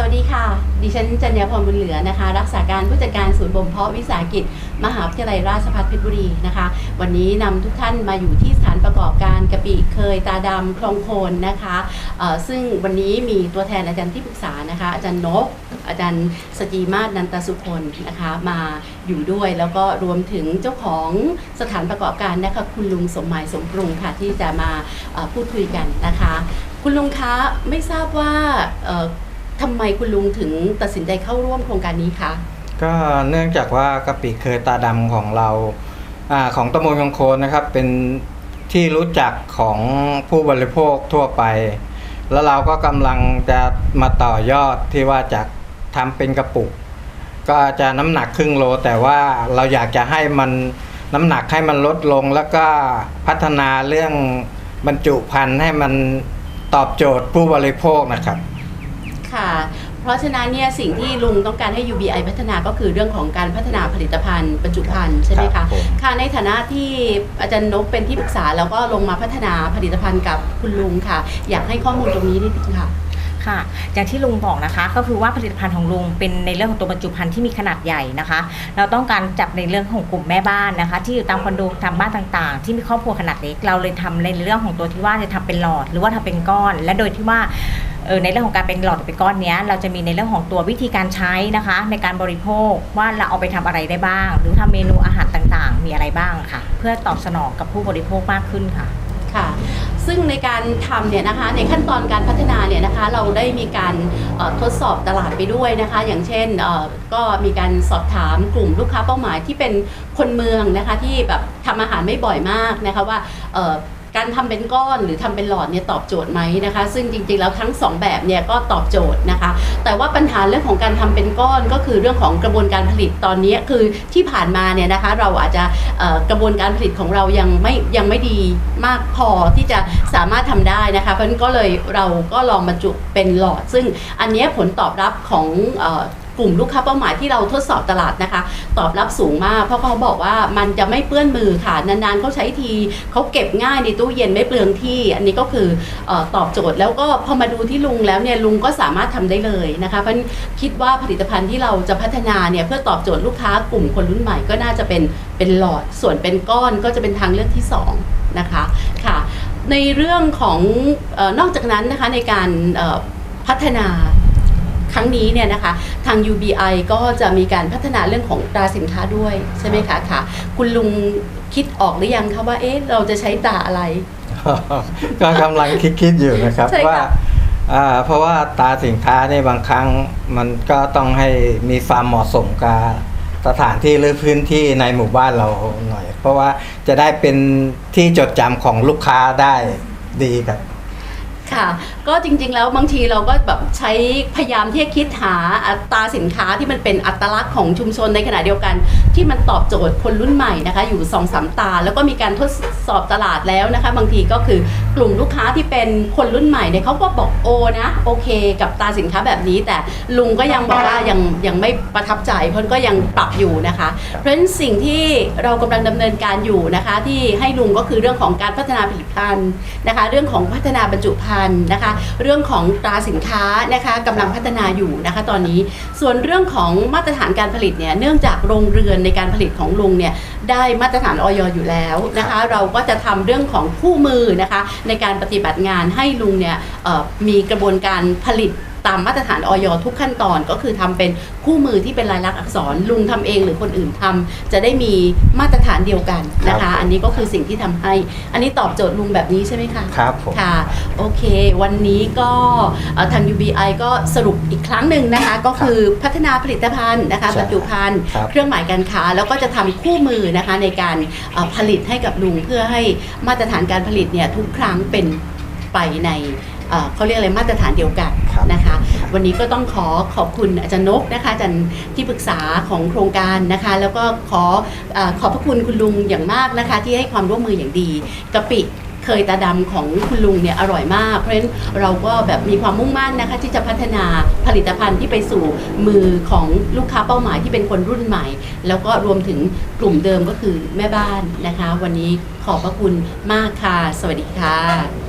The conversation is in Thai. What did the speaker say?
สวัสดีค่ะ ดิฉันจัญญาพรบุญเหลือนะคะ รักษาการผู้จัดการศูนย์บ่มเพาะวิสาหกิจ มหาวิทยาลัยราชภัฏเพชรบุรีนะคะ วันนี้นำทุกท่านมาอยู่ที่สถานประกอบการกะปิเคยตาดำคลองโคนนะคะซึ่งวันนี้มีตัวแทนอาจารย์ที่ปรึกษานะคะ อาจารย์นก อาจารย์สจีมาศนันตสุคนนะคะมาอยู่ด้วยแล้วก็รวมถึงเจ้าของสถานประกอบการนะคะคุณลุงสมหมายสมปรุงค่ะที่จะมาพูดคุยกันนะคะ คุณลุงคะไม่ทราบว่า ทำไมคุณลุงถึงตัดสินใจเข้าร่วมโครงการนี้คะ ก็เนื่องจากว่ากะปิเคยตาดำของเราอาของตำบลคงโคนนะครับ เป็นที่รู้จักของผู้บริโภคทั่วไป แล้วเราก็กำลังจะมาต่อยอดที่ว่าจะทำเป็นกระปุก ก็จะน้ำหนักครึ่งโล แต่ว่าเราอยากจะให้มันน้ำหนักให้มันลดลง แล้วก็พัฒนาเรื่องบรรจุภัณฑ์ให้มันตอบโจทย์ผู้บริโภคนะครับ ค่ะ เพราะฉะนั้นเนี่ยสิ่งที่ลุงต้องการให้ UBI พัฒนาก็คือเรื่องของการพัฒนาผลิตภัณฑ์บรรจุภัณฑ์ใช่ไหมครัคะบผมค่ะในฐานะที่อาจารย์นกเป็นที่ปรึกษาแล้วก็ลงมาพัฒนาผลิตภัณฑ์กับคุณลุงค่ะ อยากให้ข้อมูลตรงนี้นิดนึงค่ะค่ะอย่างที่ลุงบอกนะคะก็คือว่าผลิตภัณฑ์ของลุงเป็นในเรื่องของตัวบรรจุภัณฑ์ที่มีขนาดใหญ่นะคะ เราต้องการจับในเรื่องของกลุ่มแม่บ้านนะคะ ที่อยู่ตามคอนโดตามบ้านต่างๆ ที่มีครอบครัวขนาดเล็กเราเลยทำในเรื่องของตัวที่ว่าจะทำเป็นหลอด หรือว่าทำเป็นก้อน และโดยที่ว่า เออในเรื่องของการเป็นหลอดเป็นก้อนเนี้ยเราจะมีในเรื่องของตัววิธีการใช้นะคะ ในการบริโภคว่าเราเอาไปทำอะไรได้บ้าง หรือทำเมนูอาหารต่างๆ มีอะไรบ้างค่ะ เพื่อตอบสนองกับผู้บริโภคมากขึ้นค่ะค่ะ ซึ่งในการทำเนี่ยนะคะในขั้นตอนการพัฒนาเนี่ยนะคะเราได้มีการทดสอบตลาดไปด้วยนะคะ อย่างเช่นก็มีการสอบถามกลุ่มลูกค้าเป้าหมายที่เป็นคนเมืองนะคะที่แบบทำอาหารไม่บ่อยมากนะคะว่า การทำเป็นก้อนหรือทำเป็นหลอดเนี่ยตอบโจทย์ไหมนะคะ ซึ่งจริงๆแล้วทั้งสองแบบเนี่ยก็ตอบโจทย์นะคะ แต่ว่าปัญหาเรื่องของการทำเป็นก้อนก็คือเรื่องของกระบวนการผลิตตอนนี้คือที่ผ่านมาเนี่ยนะคะเราอาจจะกระบวนการผลิตของเรายังไม่ยังไม่ดีมากพอที่จะสามารถทำได้นะคะ เพราะนั้นก็เลยเราก็ลองบรรจุเป็นหลอด ซึ่งอันนี้ผลตอบรับของ กลุ่มลูกค้าเป้าหมายที่เราทดสอบตลาดนะคะ ตอบรับสูงมาก เพราะเขาบอกว่ามันจะไม่เปื้อนมือค่ะ นานๆเขาใช้ทีเขาเก็บง่ายในตู้เย็นไม่เปลืองที่ อันนี้ก็คือออตอบโจทย์แล้วก็พอมาดูที่ลุงแล้วเนี่ยลุงก็สามารถทำได้เลยนะคะเพราะฉะนั้นคิดว่าผลิตภัณฑ์ที่เราจะพัฒนาเนี่ยเพื่อตอบโจทย์ลูกค้ากลุ่มคนรุ่นใหม่ก็น่าจะเป็นเป็นหลอดส่วนเป็นก้อนก็จะเป็นทางเลือกที่สองนะคะค่ะในเรื่องของออนอกจากนั้นนะคะในการพัฒนา ครั้งนี้เนี่ยนะคะทาง UBI ก็จะมีการพัฒนาเรื่องของตราสินค้าด้วยใช่ไหมคะค่ะ คุณลุงคิดออกหรือยังคะว่าเอ๊ะเราจะใช้ตราอะไร ก็กำลังคิดๆอยู่นะครับใช่ค่ะ ว่าอ่าเพราะว่าตาสินค้าในยบางครั้งมันก็ต้องให้มีความเหมาะสมกับสถานที่หรือพื้นที่ในหมู่บ้านเราหน่อย เพราะว่าจะได้เป็นที่จดจำของลูกค้าได้ดีครับ ค่ะ ก็จริงๆแล้วบางทีเราก็แบบใช้พยายามที่จะคิดหาอัตราสินค้าที่มันเป็นอัตลักษณ์ของชุมชนในขณะเดียวกัน ที่มันตอบโจทย์คนรุ่นใหม่นะคะ อยู่2อสามตา แล้วก็มีการทดสอบตลาดแล้วนะคะ บางทีก็คือกลุ่มลูกค้าที่เป็นคนรุ่นใหม่เนี่ยเขาก็บอกโอนะโอเค กับตาสินค้าแบบนี้ แต่ลุงก็ยังบอกว่ายังยังไม่ประทับใจเพราะก็ยังปรับอยู่นะคะ เพราะฉะนั้นสิ่งที่เรากำลังดำเนินการอยู่นะคะ ที่ให้ลุงก็คือเรื่องของการพัฒนาผลิตภัณฑ์นะคะ เรื่องของพัฒนาบรรจุภัณฑ์นะคะ เรื่องของตราสินค้านะคะกำลังพัฒนาอยู่นะคะตอนนี้ส่วนเรื่องของมาตรฐานการผลิตเนี่ยเนื่องจากโรงเรือนในการผลิตของลุงเนี่ยได้มาตรฐานออยอยู่แล้วนะคะ เราก็จะทำเรื่องของคู่มือนะคะในการปฏิบัติงานให้ลุงเนี่ยเอ่อมีกระบวนการผลิต ตามมาตรฐานออยทุกขั้นตอนก็คือทำเป็นคู่มือที่เป็นลายลักษณ์อักษรลุงทำเองหรือคนอื่นทำจะได้มีมาตรฐานเดียวกันนะครัคะบอันนี้ก็คือสิ่งที่ทำให้ อันนี้ตอบโจทย์ลุงแบบนี้ใช่ไหมคะครับผมค่ะโอเค วันนี้ก็เอ่อทาง UBI ก็สรุปอีกครั้งหนึ่งนะคะ ก็คือพัฒนาผลิตภัณฑ์นะคะใช่บรรจุภัณฑ์ครับเครื่องหมายการค้า แล้วก็จะทำคู่มือนะคะในการเอ่อผลิตให้กับลุงเพื่อให้มาตรฐานการผลิตเนี่ยทุกครั้งเป็นไปในเอ่อเขาเรียกอะไรมาตรฐานเดียวกันครับนะคะ วันนี้ก็ต้องขอขอบคุณอาจารย์นกนะคะอาจารย์ที่ปรึกษาของโครงการนะคะ แล้วก็ขอขอบพระคุณคุณลุงอย่างมากนะคะ ที่ให้ความร่วมมืออย่างดีกะปิเคยตาดำของคุณลุงเนี่ยอร่อยมาก เพราะฉะนั้นเราก็แบบมีความมุ่งมั่นนะคะ ที่จะพัฒนาผลิตภัณฑ์ที่ไปสู่มือของลูกค้าเป้าหมายที่เป็นคนรุ่นใหม่ แล้วก็รวมถึงกลุ่มเดิมก็คือแม่บ้านนะคะ วันนี้ขอบพระคุณมากค่ะ สวัสดีค่ะ